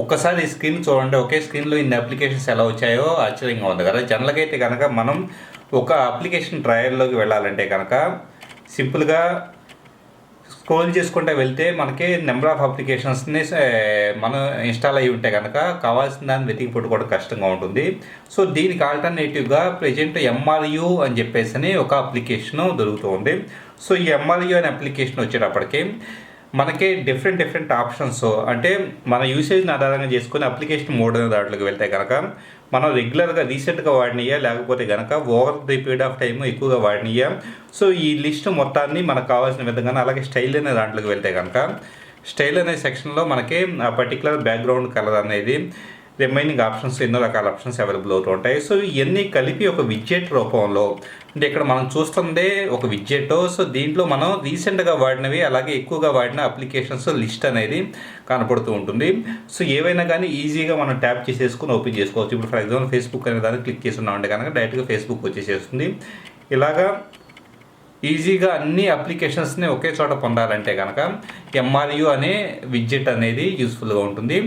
ఒక్కసారి ఈ స్క్రీన్ చూడండి. ఒకే స్క్రీన్లో ఇన్ని అప్లికేషన్స్ ఎలా వచ్చాయో ఆశ్చర్యంగా ఉంది కదా. జనరల్గా అయితే కనుక మనం ఒక అప్లికేషన్ ట్రయల్లోకి వెళ్ళాలంటే కనుక సింపుల్గా స్క్రోల్ చేసుకుంటూ వెళ్తే మనకి నెంబర్ ఆఫ్ అప్లికేషన్స్ని మనం ఇన్స్టాల్ అయ్యి ఉంటే కనుక కావాల్సిన దాన్ని వెతికి పట్టుకోవడం కష్టంగా ఉంటుంది. సో దీనికి ఆల్టర్నేటివ్గా ప్రజెంట్ ఎంఆర్యు అని చెప్పేసి అని ఒక అప్లికేషన్ దొరుకుతుంది సో ఈ ఎంఆర్యు అనే అప్లికేషన్ వచ్చేటప్పటికి మనకి డిఫరెంట్ డిఫరెంట్ ఆప్షన్స్ అంటే మన యూసేజ్ని ఆధారంగా చేసుకుని అప్లికేషన్ మోడ్ అనే దాంట్లోకి వెళ్తే కనుక మనం రెగ్యులర్గా రీసెంట్గా వాడినయ్యా లేకపోతే కనుక over the period of time ఎక్కువగా వాడినయ్యా సో ఈ లిస్ట్ మొత్తాన్ని మనకు కావాల్సిన విధంగా అలాగే స్టైల్ అనే దాంట్లోకి వెళ్తే కనుక స్టైల్ అనే సెక్షన్లో మనకి ఆ పర్టికులర్ బ్యాక్గ్రౌండ్ కలర్ అనేది రిమైనింగ్ ఆప్షన్స్ ఎన్నో రకాల ఆప్షన్స్ అవైలబుల్ అవుతూ ఉంటాయి. సో ఇవన్నీ కలిపి ఒక విడ్జెట్ రూపంలో అంటే ఇక్కడ మనం చూస్తుందే ఒక విడ్జెట్ సో దీంట్లో మనం రీసెంట్గా వాడినవి అలాగే ఎక్కువగా వాడిన అప్లికేషన్స్ లిస్ట్ అనేది కనపడుతూ ఉంటుంది. సో ఏవైనా కానీ ఈజీగా మనం ట్యాప్ చేసేసుకుని ఓపెన్ చేసుకోవచ్చు. ఇప్పుడు ఫర్ ఎగ్జాంపుల్ ఫేస్బుక్ అనే దాన్ని క్లిక్ చేసి ఉన్నామంటే కనుక డైరెక్ట్గా ఫేస్బుక్ వచ్చేసేస్తుంది. ఇలాగా ఈజీగా అన్ని అప్లికేషన్స్ని ఒకే చోట పొందాలంటే కనుక ఎంఆర్యు అనే విడ్జెట్ అనేది యూస్ఫుల్గా ఉంటుంది.